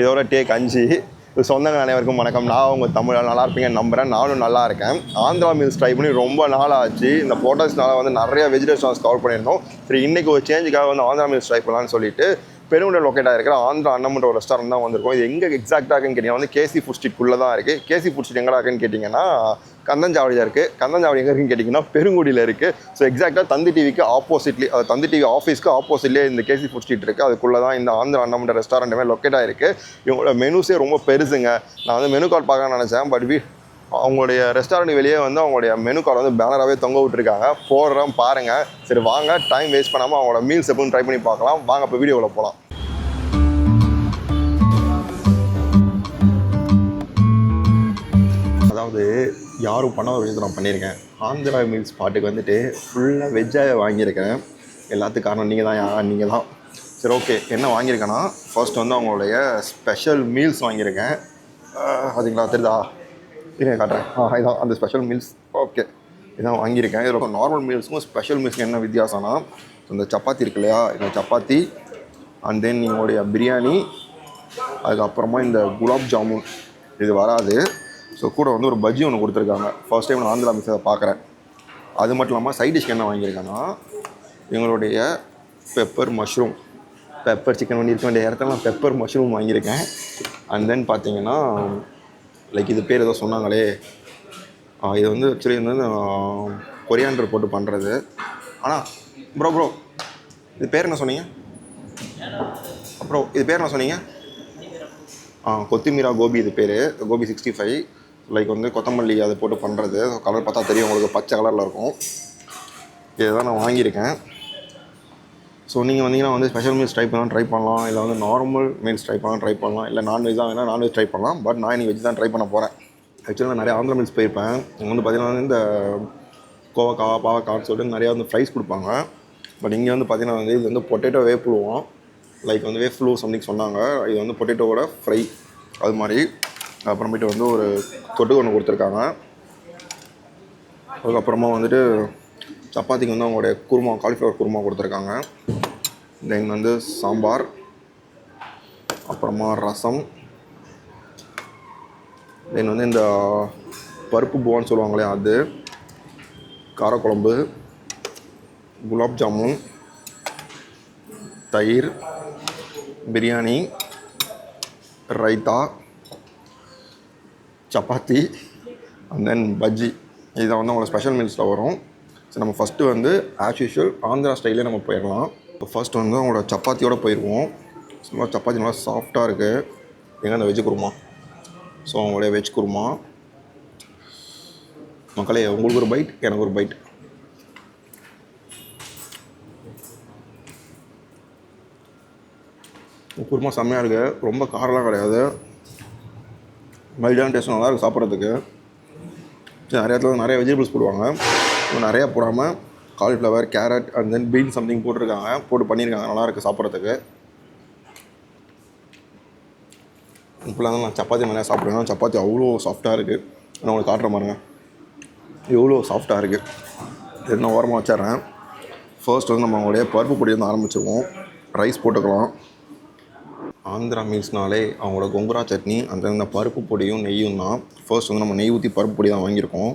இதோட டேக் அஞ்சு. சொந்தங்க அனைவருக்கும் வணக்கம். நான் உங்கள் தமிழ் நல்லா இருப்பீங்கன்னு நம்புகிறேன் நானும் நல்லா இருக்கேன். ஆந்திரா மீல்ஸ் ட்ரை பண்ணி ரொம்ப நாள் ஆச்சு இந்த போட்டோஸ்னால வந்து நிறைய வெஜிடேஷன்ஸ் கவர் பண்ணியிருந்தோம். சரி இன்றைக்கி ஒரு சேஞ்சுக்காக வந்து ஆந்திரா மீல்ஸ் ட்ரை பண்ணலாம்னு சொல்லிட்டு பெருங்குடி லொக்கேட் இருக்கிற ஆந்திரா அன்னமுன்ற ஒரு ரெஸ்டாரண்ட் தான் வந்திருக்கும். இது எங்கே எக்ஸாக்டாக இருக்குன்னு கேட்டிங்கன்னா வந்து கேசி ஃபுட் ஸ்ட்ரீட்குள்ளே தான் இருக்குது கேசி ஃபுட் ஸ்ட்ரீட் எங்கடா இருக்குன்னு கேட்டிங்கன்னா கந்தஞ்சாவடியில் இருக்குது கந்தஞ்சாவடி எங்கே இருக்குன்னு கேட்டிங்கன்னா பெருங்குடியில் இருக்குது ஸோ எக்ஸாக்டாக தந்தி டிவிக்கு ஆப்போசிட்லி அது தந்தி டிவி ஆஃபீஸ்க்கு ஆப்போசிட்லேயே இந்த கேசி ஃபுட் ஸ்ட்ரீட் இருக்குது அதுக்குள்ளே தான் இந்த ஆந்திரா அண்ணாமண்ட ரெஸ்டாரண்ட்டுமே லொக்கேட் ஆகிருக்கு இவங்களோட மெனுஸே ரொம்ப பெருசுங்க. நான் வந்து மெனு கார்டு பார்க்க நினச்சேன். பட் வி அவங்களுடைய ரெஸ்டாரண்ட் வெளியே வந்து அவங்களுடைய மெனு கார்டு வந்து பேனராகவே தொங்க விட்டுருக்காங்க. போடுறோம் பாருங்கள் சரி வாங்க. டைம் வேஸ்ட் பண்ணாமல் அவங்களோட மீல்ஸ் எப்பவும் ட்ரை பண்ணி பார்க்கலாம். வாங்க இப்போ வீடியோவில் போகலாம் அதாவது யாரும் பண்ணாத ஒரு விஷயத்தை நான் பண்ணியிருக்கேன். ஆந்திரா மீல்ஸ் பாட்டுக்கு வந்துட்டு ஃபுல்லாக வெஜ்ஜாக வாங்கியிருக்கேன். எல்லாத்துக்கும் காரணம் நீங்கள் தான் யா நீங்கள் தான். சரி ஓகே என்ன வாங்கியிருக்கேன்னா ஃபர்ஸ்ட் வந்து அவங்களுடைய ஸ்பெஷல் மீல்ஸ் வாங்கியிருக்கேன். அதுங்களா தெரியுதா? இருங்க காட்டுறேன். ஆ இதான் அந்த ஸ்பெஷல் மீல்ஸ் ஓகே இதான் வாங்கியிருக்கேன். இதில் நார்மல் மீல்ஸுக்கும் ஸ்பெஷல் மீல்ஸ்க்கு என்ன வித்தியாசம்னா இந்த சப்பாத்தி இருக்கு இல்லையா? இந்த சப்பாத்தி அண்ட் தென் எங்களுடைய பிரியாணி அதுக்கப்புறமா இந்த குலாப் ஜாமுன். இது வராது. ஸோ கூட வந்து ஒரு பஜ்ஜி ஒன்று கொடுத்துருக்காங்க. ஃபர்ஸ்ட் டைம் நான் ஆந்திரா மிக்ஸை பார்க்குறேன் அது மட்டும் இல்லாமல் சைட் டிஷ்க்கு என்ன வாங்கியிருக்கேன்னா எங்களுடைய பெப்பர் மஷ்ரூம் பெப்பர் சிக்கன் வண்டி இருக்க வேண்டிய இடத்துல நான் பெப்பர் மஷ்ரூம் வாங்கியிருக்கேன். அண்ட் தென் பார்த்தீங்கன்னா லைக் இது பேர் ஏதோ சொன்னாங்களே. இது வந்து ஆக்சுவலி வந்து கொரியாண்டர் போட்டு பண்ணுறது ஆனால் ப்ரோ ப்ரோ இது பேர் என்ன சொன்னீங்க? அப்புறம் இது பேர் என்ன சொன்னீங்க? ஆ கொத்திமீரா கோபி இது பேர். கோபி சிக்ஸ்டி ஃபைவ் லைக் வந்து கொத்தமல்லி அதை போட்டு பண்ணுறது கலர் பார்த்தா தெரியும் உங்களுக்கு பச்சை கலரில் இருக்கும். இதுதான் நான் வாங்கியிருக்கேன். ஸோ நீங்கள் வந்தீங்கன்னா வந்து ஸ்பெஷல் மீல்ஸ் ட்ரை பண்ணலாம் ட்ரை பண்ணலாம். இல்லை வந்து நார்மல் மீல்ஸ் ட்ரை பண்ணலாம் ட்ரை பண்ணலாம். இல்லை நான்வெஜ் தான் வேணால் நான்வெஜ் ட்ரை பண்ணலாம். பட் நான் இன்னைக்கு வெஜ் தான் ட்ரை பண்ண போகிறேன் ஆக்சுவலாக நான் நிறைய ஆந்திரா மீல்ஸ் போயிருப்பேன். இங்கே வந்து பார்த்தீங்கன்னா வந்து இந்த கோவக்காய் பாவக்கான்னு சொல்லிட்டு நிறையா வந்து ஃப்ரைஸ் கொடுப்பாங்க. பட் இங்கே வந்து பார்த்தீங்கன்னா வந்து இது வந்து பொட்டேட்டோ வேப்புழுவோம் லைக் வந்து வேஃப்ளூ சம்திங் சொன்னாங்க. இது வந்து பொட்டேட்டோவோட ஃப்ரை அது மாதிரி. அப்புறமேட்டு வந்து ஒரு தொட்டுக்கு ஒன்று கொடுத்துருக்காங்க. அதுக்கப்புறமா வந்துட்டு சப்பாத்திக்கு வந்து அவங்களுடைய குருமா காலிஃப்ளவர் குருமா கொடுத்துருக்காங்க. தென் வந்து சாம்பார் அப்புறமா ரசம். தென் வந்து இந்த பருப்பு போன்னு சொல்லுவாங்களே அது காரக்குழம்பு குலாப் ஜாமுன் தயிர் பிரியாணி ரைத்தா சப்பாத்தி அண்ட் தென் பஜ்ஜி இதை வந்து அவங்களோட ஸ்பெஷல் மீல்ஸில் வரும். ஸோ நம்ம ஃபஸ்ட்டு வந்து ஆஸ் யூஷுவல் ஆந்திரா ஸ்டைலே நம்ம போயிடலாம். இப்போ ஃபர்ஸ்ட் வந்து அவங்களோட சப்பாத்தியோடு போயிடுவோம் சும்மா சப்பாத்தி நல்லா சாஃப்டாக இருக்குது எங்கே அந்த வெஜ் குருமா. ஸோ அவங்களுடைய வெஜ் குருமா. மக்களே உங்களுக்கு ஒரு பைட் எனக்கு ஒரு பைட் குருமா செம்மையாக இருக்குது ரொம்ப காரம்லாம் கிடையாது. மைல்டான டேஸ்ட் நல்லா இருக்குது சாப்பிட்றதுக்கு. நிறைய இடத்துல நிறைய வெஜிடபிள்ஸ் போடுவாங்க. நிறையா போடாமல் cauliflower carrot and then bean something போட்டிருக்காங்க. போட்டு பண்ணியிருக்காங்க நல்லாயிருக்கு சாப்பிட்றதுக்கு. இப்போலாம் நான் சப்பாத்தி நிறையா சாப்பிடுவேன். சப்பாத்தி அவ்வளோ சாஃப்டாக இருக்குது நான் உங்களுக்கு காட்டுற பாருங்க. எவ்வளோ சாஃப்டாக இருக்குது என்ன ஓரமாக வச்சிடுறேன். ஃபர்ஸ்ட் வந்து நம்ம அவங்களுடைய பருப்பு பொடி வந்து ஆரம்பிச்சிருவோம். ரைஸ் போட்டுக்கலாம். ஆந்திரா மீல்ஸ்னாலே அவங்களோட கொங்குரா சட்னி அந்த இந்த பருப்பு பொடியும் நெய்யும் தான் ஃபர்ஸ்ட் வந்து நம்ம நெய் ஊற்றி பருப்பு பொடி தான் வாங்கியிருக்கோம்.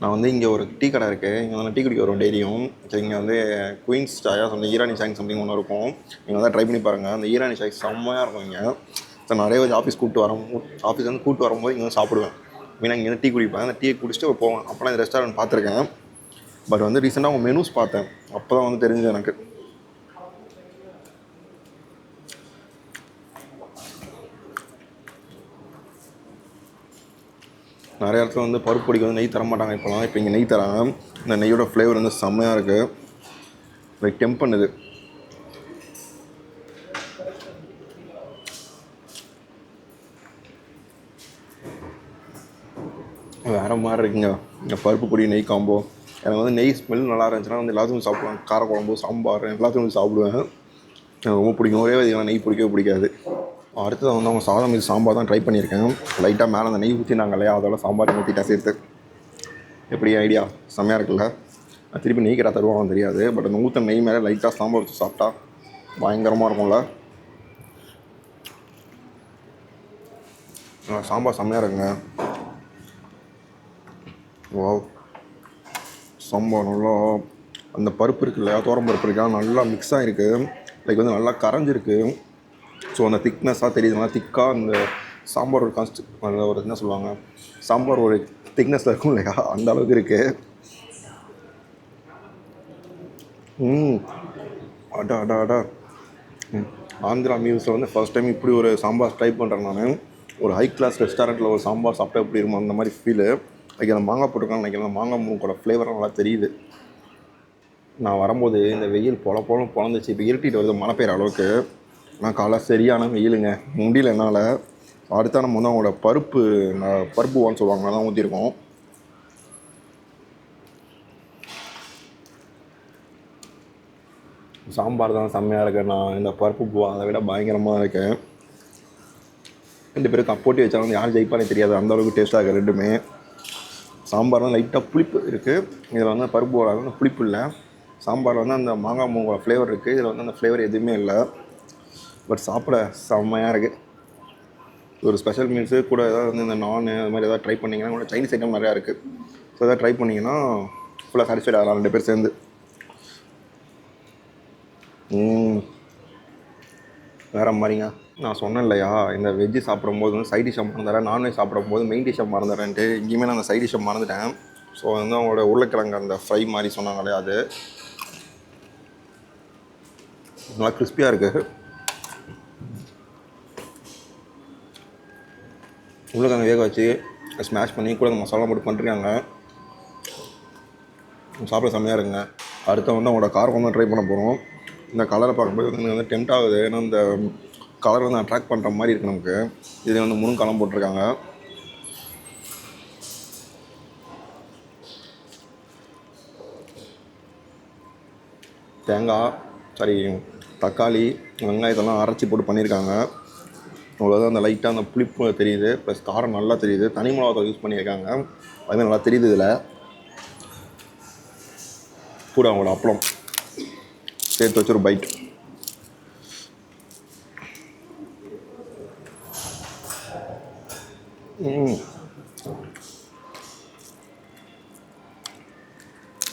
நான் வந்து இங்கே ஒரு டீ கடை இருக்குது இங்கே வந்து டீ குடிக்க வரும் டெய்லியும். சரி இங்கே வந்து குயின்ஸ் சாயா சம்திங் ஈரானி சாய் சம்திங் ஒன்று இருக்கும். நீங்கள் வந்து ட்ரை பண்ணி பாருங்கள் அந்த ஈரானி சாய் செம்மையாக இருக்கும் இங்கே. ஸோ நிறைய வச்சு ஆஃபீஸ் கூப்பிட்டு வரும். ஆஃபீஸ் வந்து கூப்பிட்டு வரும்போது இங்கே வந்து சாப்பிடுவேன். மீனாக இங்கே வந்து டீ குடிப்பேன். அந்த டீயை குடிச்சிட்டு போவேன். அப்போலாம் இந்த ரெஸ்டாரண்ட் பார்த்துருக்கேன். பட் வந்து ரீசெண்டாக அவங்க மெனூஸ் பார்த்தேன். அப்போ தான் வந்து தெரிஞ்சது எனக்கு. நிறைய இடத்துல வந்து பருப்பு பொடிக்கு வந்து நெய் தர மாட்டாங்க இப்போலாம். இப்போ இங்கே நெய் தராங்க. இந்த நெய்யோட ஃப்ளேவர் வந்து செம்மையாக இருக்குது லைக் டெம்ப் பண்ணுது வேறு மாதிரி இருக்குங்க. இந்த பருப்பு பொடி நெய் காம்போ எனக்கு வந்து நெய் ஸ்மெல் நல்லா இருந்துச்சுன்னா வந்து எல்லாத்துக்கும் சாப்பிடுவேன். காரக்குழம்பு சாம்பார் எல்லாத்துக்கும் சாப்பிடுவேன். எனக்கு ரொம்ப பிடிக்கும். ஒரே விதமான நெய் பிடிக்கவே பிடிக்காது. அடுத்தது வந்து அவங்க சாதம் இது சாம்பார் தான் ட்ரை பண்ணியிருக்கேன். லைட்டாக மேலே அந்த நெய் ஊற்றினாங்க இல்லையா? அதோட சாம்பார் ஊற்றிட்டேன் சேர்த்து. எப்படி ஐடியா செம்மையாக இருக்குல்ல? திருப்பி நெய் கேட்டால் தருவாங்க தெரியாது. பட் அந்த ஊற்ற நெய் மேலே லைட்டாக சாம்பார் வச்சு சாப்பிட்டா பயங்கரமாக இருக்கும்ல? ஆ, சாம்பார் செம்மையாக இருக்குங்க. வாவ் சாம்பார் நல்லா அந்த பருப்பு இருக்கு இல்லையா? தோரம் பருப்பு இருக்கா? நல்லா மிக்ஸ் ஆகிருக்கு லைக் வந்து நல்லா கரைஞ்சிருக்கு. ஸோ அந்த திக்னஸாக தெரியுதுனால திக்காக அந்த சாம்பார் ஒரு கான்ஸ்ட் ஒரு என்ன சொல்லுவாங்க? சாம்பார் ஒரு திக்னஸில் இருக்கும் இல்லையா? அந்த அளவுக்கு இருக்குது ம். அடா அடா அடா. ஆந்திரா மீல்ஸில் வந்து ஃபர்ஸ்ட் டைம் இப்படி ஒரு சாம்பார் ட்ரை பண்ணுறேன் நான். ஒரு ஹை கிளாஸ் ரெஸ்டாரண்ட்டில் ஒரு சாம்பார் சாப்பிட்டா எப்படி இருக்கும் அந்த மாதிரி ஃபீலு அதுக்கு அந்த மாங்காய் போட்டிருக்காங்க நினைக்கிறேன் அந்த மாங்காய் மூக்கோட ஃப்ளேவரும் நல்லா தெரியுது. நான் வரும்போது இந்த வெயில் பொல பொலம் பொழந்துச்சு இப்போ இருட்டிட்டு வருது மழை பெய்கிற அளவுக்கு. நான் காலை சரியான வெயிலுங்க. முடியல என்னால் அடுத்த நம்ம வந்து அவங்களோட பருப்பு பருப்பு வான்னு சொல்லுவாங்க தான் ஊற்றிருக்கோம் சாம்பார் தான் செம்மையாக இருக்கேன் நான் இந்த பருப்பு பூ அதை விட பயங்கரமாக இருக்கேன். ரெண்டு பேரும் கப்போட்டி வச்சாலும் யார் ஜெயிப்பானே தெரியாது. அந்த அளவுக்கு டேஸ்ட்டாக இருக்குது ரெண்டுமே. சாம்பார் தான் லைட்டாக புளிப்பு இருக்குது இதில் வந்து பருப்பு வந்து புளிப்பு இல்லை. சாம்பாரில் வந்து அந்த மாங்காய் மூங்கோட ஃப்ளேவர் இருக்குது இதில் வந்து அந்த ஃப்ளேவர் எதுவுமே இல்லை. பட் சாப்பிட செம்மையாக இருக்குது ஒரு ஸ்பெஷல் மீல்ஸு கூட ஏதாவது வந்து இந்த நான் அது மாதிரி ஏதாவது ட்ரை பண்ணிங்கன்னா கூட சைனீஸ் ஐட்டம் நிறையா இருக்குது ஸோ எதாவது ட்ரை பண்ணிங்கன்னா ஃபுல்லாக சாட்டிஸ்ஃபைட் ஆகலாம் ரெண்டு பேர் சேர்ந்து. வேறு மாதிரிங்க. நான் சொன்னேன் இல்லையா இந்த வெஜ்ஜு சாப்பிடும்போது வந்து சைட் டிஷ்ஷை மறந்துடுறேன் நான்வெஜ் சாப்பிடும்போது மெயின் டிஷ்ஷை மறந்துடுறேன்ட்டு இங்கேயுமே நான் அந்த சைட் டிஷ்ஷை மறந்துட்டேன். ஸோ வந்து அவங்களோட உருளைக்கிழங்கு அந்த ஃப்ரை மாதிரி சொன்னாங்களே அது. நல்லா கிறிஸ்பியாக இருக்குது உருளைக்கிழங்கு வேக வச்சு ஸ்மாஷ் பண்ணி கூட அந்த மசாலா போட்டு பண்ணிருக்காங்க. சாப்பிட செம்மையாக இருக்குங்க. அடுத்து வந்து அவங்களோட கார் தான் ட்ரை பண்ண போகிறோம் இந்த கலரை பார்க்கும்போது வந்து எனக்கு வந்து டெம்ட் ஆகுது. ஏன்னா இந்த கலர் வந்து அட்ராக்ட் பண்ணுற மாதிரி இருக்குது நமக்கு. இதில் வந்து முருங்காலம் போட்டிருக்காங்க. தேங்காய் சாரி தக்காளி வெங்காயத்தெல்லாம் அரைச்சி போட்டு பண்ணியிருக்காங்க அவ்வளோதான் அந்த லைட்டாக அந்த புளிப்பு தெரியுது. ப்ளஸ் காரம் நல்லா தெரியுது. தனி மிளகாத்தூள் யூஸ் பண்ணியிருக்காங்க. அதுவும் நல்லா தெரியுது இதில். கூட அவங்களோட அப்பளம். சேர்த்து வச்சு ஒரு பைட்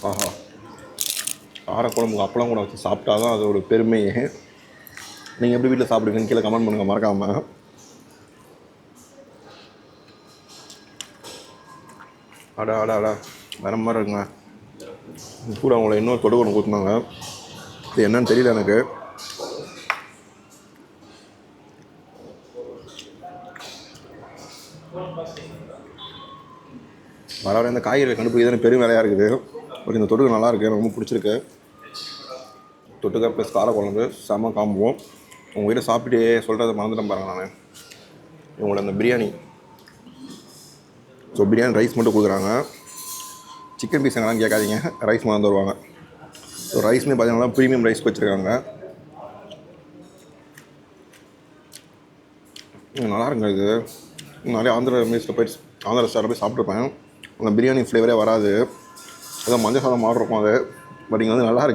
ஆஹா. காரக்குழம்புக்கு அப்பளம் கூட வச்சு சாப்பிட்டா தான் அதோட பெருமையே. நீங்கள் எப்படி வீட்டில் சாப்பிடுவீங்கன்னு கீழே கமெண்ட் பண்ணுங்கள் மறக்காமல் அடா அடா அடா. வேற மாதிரி இருக்குங்க கூட அவங்கள இன்னொரு தொடு ஒன்று ஊற்றினாங்க இது என்னன்னு தெரியல எனக்கு. வர வர இந்த காய்கறி கண்டுபிடிக்கிறது பெரும் வேலையாக இருக்குது. பட் இந்த தொட்டுக்கு நல்லாயிருக்கு எனக்கு ரொம்ப பிடிச்சிருக்கு. தொட்டுக்க ப்ளஸ் காரக்குழம்பு. செம காம்புவோம் உங்கள் வீட்டை சாப்பிட்டு சொல்கிறத மறந்துட்டேன் பாருங்க நான். இவங்களோட அந்த பிரியாணி. ஸோ பிரியாணி ரைஸ் மட்டும் கொடுக்குறாங்க. சிக்கன் பீஸ் எங்கெல்லாம் கேட்காதீங்க. ரைஸ் மறந்து வருவாங்க. ஸோ ரைஸ்மே பார்த்தீங்கன்னா ப்ரீமியம் ரைஸ் வச்சுருக்காங்க. நல்லா இருக்குங்க இது. நிறைய ஆந்திரா மீல்ஸில் போய் ஆந்திரா ஸ்டாரில் போய் சாப்பிட்ருப்பேன் அந்த பிரியாணி ஃப்ளேவரே வராது. அதுதான் மஞ்சள் சாதம் மாடு இருக்கும் அது. பட் இங்கே வந்து நல்லா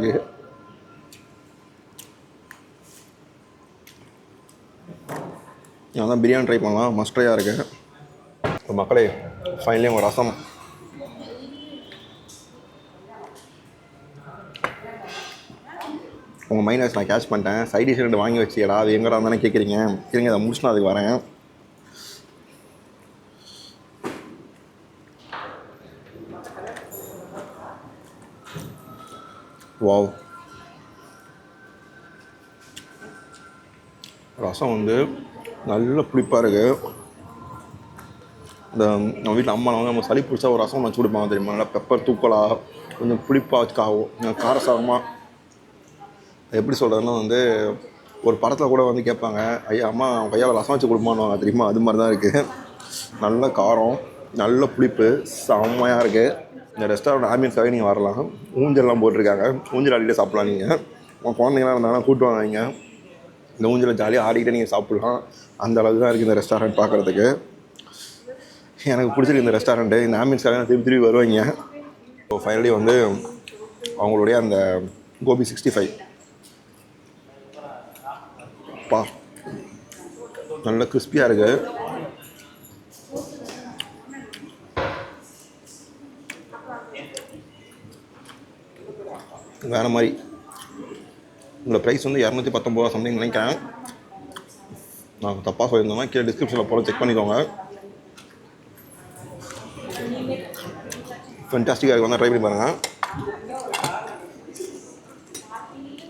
நான் தான் பிரியாணி ட்ரை பண்ணலாம். மஸ்ட்ரையாக இருக்குது இப்போ மக்களே ஃபைனலி உங்கள் ரசம். உங்கள் மைண்ட் நான் கேட்ச் பண்ணிட்டேன். சைட் டிஷ் ரெண்டு வாங்கி வச்சியடா. அது எங்கடா தானே கேட்குறீங்க இருங்க அதை முடிச்சு நான் அதுக்கு வரேன். வாவ் ரசம் வந்து நல்ல புளிப்பாக இருக்குது இந்த நம்ம வீட்டில் அம்மா வந்து நம்ம சளி பிடிச்சா ஒரு ரசம் வச்சு கொடுப்பாங்க தெரியுமா? நல்லா பெப்பர் தூக்கலாக கொஞ்சம் புளிப்பாக வச்சு காரசாரமாக எப்படி சொல்கிறதுனா வந்து ஒரு படத்தில் கூட வந்து கேட்பாங்க ஐயா அம்மா கையால் ரசம் வச்சு கொடுப்பான்னு தெரியுமா? அது மாதிரி தான் இருக்குது நல்ல காரம் நல்ல புளிப்பு செம்மையாக இருக்குது இந்த ரெஸ்டாரண்ட் ஆம்பியன்ஸாகவே நீங்கள் வரலாம். ஊஞ்சல்லாம் போட்டிருக்காங்க. ஊஞ்சல் அடிக்கடி சாப்பிட்லாம் நீங்கள் உங்கள் குழந்தைங்களாம் இருந்தாங்கன்னா கூட்டு வாங்க இந்த ஊஞ்சலில் ஜாலியாக ஆடிக்கிட்டே நீங்கள் சாப்பிட்லாம். அந்த அளவுக்கு தான் இருக்குது இந்த ரெஸ்டாரண்ட் பார்க்குறதுக்கு எனக்கு பிடிச்சிருக்கு இந்த ரெஸ்டாரண்ட்டு இந்த ஆம்பியன்ஸ்க்காக திருப்பி திருப்பி வருவாங்க. ஸோ ஃபைனலி வந்து அவங்களுடைய அந்த கோபி சிக்ஸ்டி ஃபைவ் பா நல்ல கிறிஸ்பியாக இருக்கு. வேறு மாதிரி. உங்களோட ப்ரைஸ் வந்து இரநூத்தி பத்தொம்பது ரூபா சம்திங் நினைக்கிறேன். நான் தப்பாக சொல்லியிருந்தோம்னா கீழே டிஸ்கிரிப்ஷனில் போல செக் பண்ணிக்கோங்க. ஃபென்டாஸ்டிக்காக இருக்கு. வந்தால் ட்ரை பண்ணி பாருங்கள்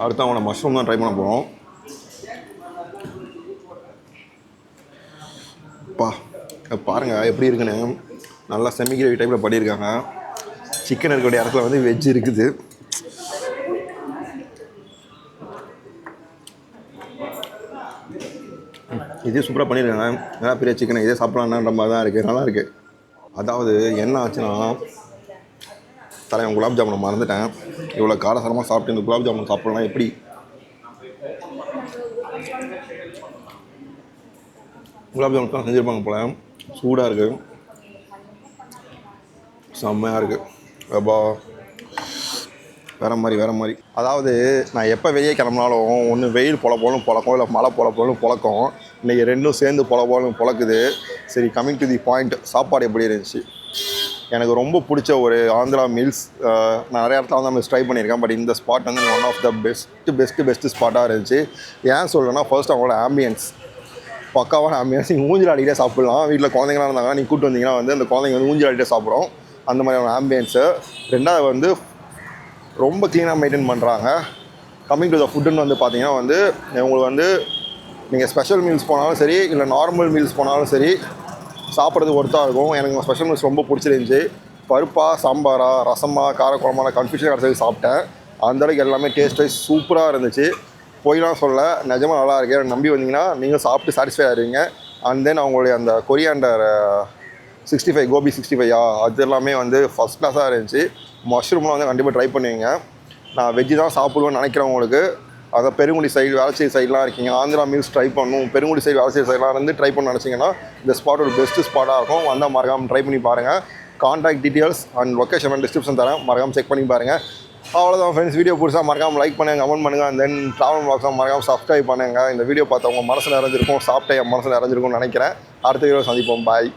அடுத்து அவனை மஷ்ரூம் தான் ட்ரை பண்ண போகிறோம் பா பாருங்கள் எப்படி இருக்குன்னு. நல்லா செமி டைப்பில் பண்ணியிருக்காங்க. சிக்கன் இருக்கக்கூடிய இடத்துல வந்து வெஜ் இருக்குது. இதே சூப்பராக பண்ணியிருக்காங்க நல்லா பெரிய சிக்கன் இதே சாப்பிட்லான்ற மாதிரி தான் இருக்குது நல்லா இருக்குது அதாவது என்ன ஆச்சுன்னா தலைவன் குலாப் ஜாமுனை மறந்துட்டேன். இவ்வளோ காரசாரமாக சாப்பிட்டு இந்த குலாப் ஜாமுன் சாப்பிட்லாம் எப்படி? குலாப் ஜாமுன் தான் செஞ்சுருப்பாங்க போல. சூடாக இருக்குது செம்மையாக இருக்குது அப்பா வேறு மாதிரி வேறு மாதிரி. அதாவது நான் எப்போ வெளியே கிளம்புனாலும் ஒன்று வெயில் பொழப்போலும் போலும் இல்லை மழை பொழப்போலும் போலும் இன்றைக்கி ரெண்டும் சேர்ந்து பொல போலும் பொழக்குது. சரி கம்மிங் டு தி பாயிண்ட் சாப்பாடு எப்படி இருந்துச்சு? எனக்கு ரொம்ப பிடிச்ச ஒரு ஆந்திரா மீல்ஸ் நான் நிறைய இடத்துல வந்து ட்ரை பண்ணியிருக்கேன். பட் இந்த ஸ்பாட் வந்து one of the best best best ஸ்பாட்டாக இருந்துச்சு. ஏன் சொல்கிறேன்னா ஃபர்ஸ்ட் அவங்களோட ஆம்பியன்ஸ் பக்காவான ஆம்பியன்ஸ் நீங்கள் ஊஞ்சல் ஆடிக்கிட்டே சாப்பிட்லாம். வீட்டில் குழந்தைங்களாம் இருந்தாங்கன்னா நீங்கள் கூப்பிட்டு வந்தீங்கன்னா வந்து அந்த குழந்தைங்க வந்து ஊஞ்சல் ஆடிட்டே சாப்பிடும். அந்த மாதிரியான ஆம்பியன்ஸு ரெண்டாவது வந்து ரொம்ப க்ளீனாக மெயின்டைன் பண்ணுறாங்க கம்மிங் டு த ஃபுட்டுன்னு வந்து பார்த்தீங்கன்னா வந்து உங்களுக்கு வந்து நீங்கள் ஸ்பெஷல் மீல்ஸ் போனாலும் சரி இல்லை நார்மல் மீல்ஸ் போனாலும் சரி சாப்பிட்றது ஒர்த்தாக இருக்கும். எனக்கு ஸ்பெஷல் மீல்ஸ் ரொம்ப பிடிச்சிருந்துச்சி. பருப்பா சாம்பாரா ரசமா காரக்குழம்பா கன்ஃபியூஷன் கிடச்சது சாப்பிட்டேன். அந்த அளவுக்கு எல்லாமே டேஸ்ட் வைஸ் சூப்பராக இருந்துச்சு. போயிலாம் சொல்ல நிஜமாக நல்லா இருக்கு. நம்பி வந்தீங்கன்னா நீங்கள் சாப்பிட்டு சாட்டிஸ்ஃபை ஆகிடுவீங்க அண்ட் தென் அவங்களுடைய அந்த coriander sixty five gobi sixty ஃபைவா அது எல்லாமே வந்து ஃபஸ்ட் கிளாஸாக இருந்துச்சு. மஷ்ரூம்லாம் வந்து கண்டிப்பாக ட்ரை பண்ணுவீங்க. நான் வெஜ்ஜு தான் சாப்பிடுவேன்னு நினைக்கிறவங்களுக்கு அதை பெருங்குடி சைடு வேளச்சேரி சைட்லாம் இருக்கீங்க. ஆந்திரா மீல்ஸ் ட்ரை பண்ணும். பெருங்குடி சைடு வேளச்சேரி சைட்லாம் இருந்து ட்ரை பண்ண நினச்சிங்கன்னா இந்த ஸ்பாட் ஒரு பெஸ்ட்டு ஸ்பாட்டாக இருக்கும். வந்தால் மறக்காமல் ட்ரை பண்ணி பாருங்கள் contact details and location description தரேன். மறக்காமல் செக் பண்ணி பாருங்கள் அவ்வளோதான் ஃப்ரெண்ட்ஸ் வீடியோ புதுசாக மறக்காமல் லைக் பண்ணுங்கள் கமெண்ட் பண்ணுங்கள் தென் ட்ராவல் பாக்ஸாக மறக்காமல் சப்ஸ்கிரைப் பண்ணுங்கள் இந்த வீடியோ பார்த்தவங்க மனசு நிறைஞ்சிருக்கும். சாப்பிட்ட என் மனசு நிறைஞ்சிருக்கும்னு நினைக்கிறேன். அடுத்த வீடியோ சந்திப்போம். பாய்